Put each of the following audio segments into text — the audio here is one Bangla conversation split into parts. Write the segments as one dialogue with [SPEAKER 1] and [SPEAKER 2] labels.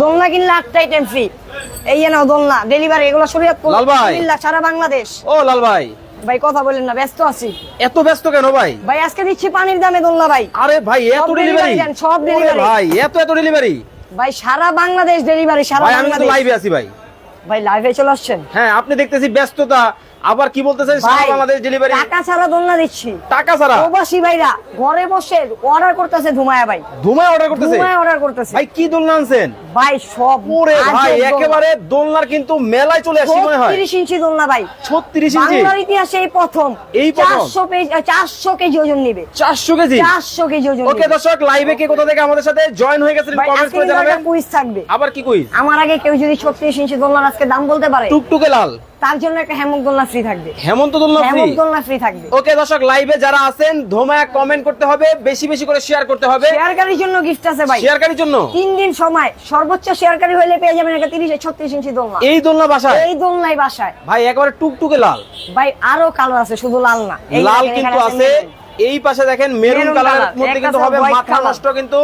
[SPEAKER 1] দোলনা কিনলে আটটা আইটেম ফ্রি এই যে নাও দোলনা ডেলিভারি এগুলো শরীয়তপুর
[SPEAKER 2] লাল
[SPEAKER 1] কুমিল্লা, সারা বাংলাদেশ।
[SPEAKER 2] ও লাল ভাই।
[SPEAKER 1] ভাই কথা বলেন না ব্যস্ত আছি।
[SPEAKER 2] এত ব্যস্ত কেন ভাই?
[SPEAKER 1] ভাই আজকে দিচ্ছি পানির দামে দোলনা ভাই।
[SPEAKER 2] আরে ভাই এত ডেলিভারি
[SPEAKER 1] সব delivery।
[SPEAKER 2] ভাই এত এত ডেলিভারি
[SPEAKER 1] ভাই সারা বাংলাদেশ ডেলিভারি সারা
[SPEAKER 2] ভাই আমি
[SPEAKER 1] বাংলাদেশ।
[SPEAKER 2] লাইভে আছি ভাই।
[SPEAKER 1] ভাই লাইভে চলে আসছেন?
[SPEAKER 2] হ্যাঁ আপনি দেখতেছি ব্যস্ততা আবার কি সারা বাংলাদেশ ডেলিভারি
[SPEAKER 1] টাকা ছাড়া দোলনা দিচ্ছি।
[SPEAKER 2] টাকা ছাড়া?
[SPEAKER 1] প্রবাসী ভাইরা ঘরে বসে অর্ডার করতেছে ধুমায়া ভাই।
[SPEAKER 2] ধুমায় অর্ডার করতেছে?
[SPEAKER 1] ধুমায়া অর্ডার করতেছে।
[SPEAKER 2] ভাই কি দোলনা আনছেন?
[SPEAKER 1] ভাই সব আজের
[SPEAKER 2] ভাই একেবারে দোলনার কিন্তু মেলায় চলে আসি মনে হয়।
[SPEAKER 1] 36 ইঞ্চি দোলনা ভাই।
[SPEAKER 2] 36 ইঞ্চি?
[SPEAKER 1] বাংলার ইতিহাসে এই প্রথম।
[SPEAKER 2] এই প্রথম?
[SPEAKER 1] 400 পেজ 400 কেজি ওজন নিবে।
[SPEAKER 2] 400 কেজি?
[SPEAKER 1] 400 কেজি ওজন
[SPEAKER 2] ওকে। দর্শক লাইভে কে কোথা থেকে আমাদের সাথে জয়েন হয়ে গেছেন কমেন্ট করে জানাবেন।
[SPEAKER 1] কুইজ থাকবে।
[SPEAKER 2] আবার কি কুইজ
[SPEAKER 1] আমার আগে কেউ যদি 36 ইঞ্চি দোলনার আজকে দাম বলতে পারে।
[SPEAKER 2] টুকটুকে লাল।
[SPEAKER 1] তার জন্য একটা হেমক দোলনা ফ্রি থাকবে।
[SPEAKER 2] হেমন্ত দোলনা ফ্রি
[SPEAKER 1] দোলনা ফ্রি থাকবে।
[SPEAKER 2] ওকে দর্শক লাইভে যারা আছেন ধোমায়া কমেন্ট করতে হবে বেশি বেশি করে শেয়ার করতে হবে।
[SPEAKER 1] শেয়ারকারীর জন্য গিফট আছে ভাই।
[SPEAKER 2] শেয়ারকারীর জন্য?
[SPEAKER 1] তিন দিন সময় সর্বোচ্চ শেয়ারকারী হলে পেয়ে যাবেন একটা 30 36 ইঞ্চি দোলনা।
[SPEAKER 2] এই দোলনা বাসায়?
[SPEAKER 1] এই দোলনাই বাসায়।
[SPEAKER 2] ভাই একেবারে টুকটুকে লাল।
[SPEAKER 1] ভাই আরও কালার আছে শুধু লাল না।
[SPEAKER 2] লাল কিন্তু আছে। এই পাশে দেখেন মেরুন
[SPEAKER 1] মেরুন কালার,
[SPEAKER 2] মধ্যে কিন্তু হবে মাথা নষ্ট কিন্তু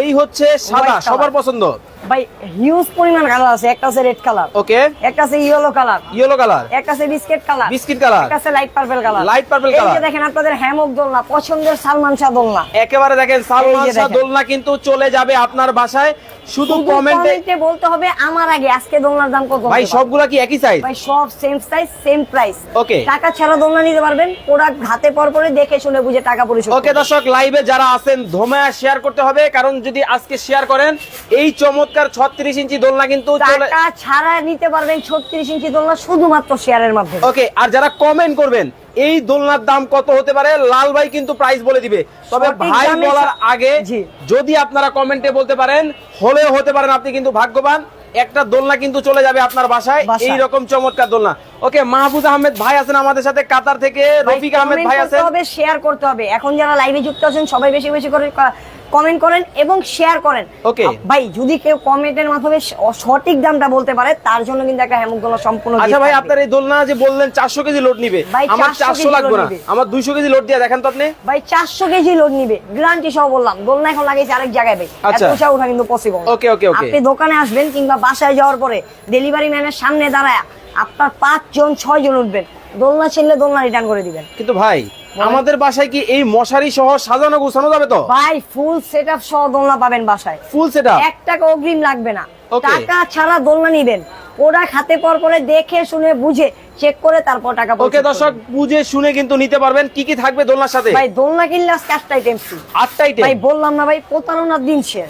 [SPEAKER 2] এই হচ্ছে সাদা সবার পছন্দ।
[SPEAKER 1] ভাই হিউজ পরিমাণ কালার আছে। একটা আছে রেড কালার
[SPEAKER 2] ওকে
[SPEAKER 1] একটা আছে ইয়েলো কালার
[SPEAKER 2] ইয়েলো কালার
[SPEAKER 1] একটা আছে বিস্কিট কালার
[SPEAKER 2] বিস্কিট কালার
[SPEAKER 1] একটা আছে light purple colour
[SPEAKER 2] Light purple
[SPEAKER 1] এই যে দেখেন আপনাদের হ্যামক দোলনা পছন্দের সালমান শাহ দোলনা।
[SPEAKER 2] একেবারে দেখেন সালমান শাহ দোলনা কিন্তু চলে যাবে আপনার বাসায়। শুধু কমেন্টে
[SPEAKER 1] বলতে হবে আমার আগে আজকে দোলনার দাম কত
[SPEAKER 2] ভাই সবগুলা কি একই সাইজ
[SPEAKER 1] ভাই সব same size same price
[SPEAKER 2] okay
[SPEAKER 1] টাকা ছাড়া দোলনা নিতে পারবেন প্রোডাক্ট হাতে পর পরে দেখে শুনে বুঝে টাকা পরিশোধ
[SPEAKER 2] ওকে দর্শক লাইভে যারা আছেন ধোমায়া শেয়ার করতে হবে। কারণ যদি আজকে শেয়ার করেন এই চমৎকার 36 ইঞ্চি দোলনা কিন্তু
[SPEAKER 1] টাকা ছাড়া নিতে পারবেন 36 ইঞ্চি দোলনা শুধুমাত্র শেয়ারের মাধ্যমে।
[SPEAKER 2] ওকে আর যারা কমেন্ট করবেন এই দোলনার দাম কত হতে পারে? লাল ভাই কিন্তু প্রাইস বলে দিবে। তবে ভাই বলার আগে যদি আপনারা কমেন্টে বলতে পারেন হলেও হতে পারেন আপনি কিন্তু ভাগ্যবান। একটা দোলনা কিন্তু চলে যাবে আপনার বাসায়। এই রকম চমৎকার দোলনা। ওকে মাহফুজ আহমেদ ভাই আছেন আমাদের সাথে কাতার থেকে রফিক আহমেদ ভাই আছেন।
[SPEAKER 1] হবে শেয়ার করতে হবে। এখন যারা লাইভে যুক্ত আছেন সবাই বেশি বেশি করে কমেন্ট করেন এবং শেয়ার করেন. আ- ভাই যদি কেউ কমেন্টের মাধ্যমে সঠিক দামটা বলতে পারে তার জন্য কিন্তু একটা হেমক দোলনা সম্পূর্ণ
[SPEAKER 2] আচ্ছা ভাই। আপনার এই দোলনা যে বললেন চারশো কেজি লোড নিবে। আমার
[SPEAKER 1] 400
[SPEAKER 2] চারশো লাগবে না। আমার দুইশো কেজি লোড দিয়ে দেখেন তো আপনি।
[SPEAKER 1] ভাই চারশো কেজি লোড নিবে। গ্যারান্টি সহ বললাম দোলনা এখন লাগাইছে আরেক জায়গায় ভাই।
[SPEAKER 2] আচ্ছা।
[SPEAKER 1] এত উঠা কিন্তু পসিবল
[SPEAKER 2] Okay, okay, okay.
[SPEAKER 1] আপনি দোকানে আসবেন কিংবা বাসায় যাওয়ার পরে ডেলিভারি ম্যানের সামনে দাঁড়ায় আপনার পাঁচ জন ছয় জন উঠবেন। দোলনা ছিনলে দোলনা রিটার্ন করে দিবেন।
[SPEAKER 2] কিন্তু ভাই আমাদের বাসায় কি এই মশারি সহ সাজানো গোছানো যাবে তো?
[SPEAKER 1] ভাই ফুল সেট আপ সহ দোলনা পাবেন বাসায়।
[SPEAKER 2] ফুল সেট
[SPEAKER 1] এক টাকা অগ্রিম লাগবে না। টাকা ছাড়া দোলনা নেবেন। ওরা খাতে পর পরে দেখে শুনে বুঝে চেক করে তারপর টাকা
[SPEAKER 2] ওকে দর্শক বুঝে শুনে কিন্তু নিতে পারবেন কি কি থাকবে দোলনার সাথে।
[SPEAKER 1] ভাই দোলনা কিনলে আজকে আটটা আইটেম আটটা
[SPEAKER 2] আইটেম
[SPEAKER 1] ভাই বললাম না ভাই প্রতারণার দিন শেষ।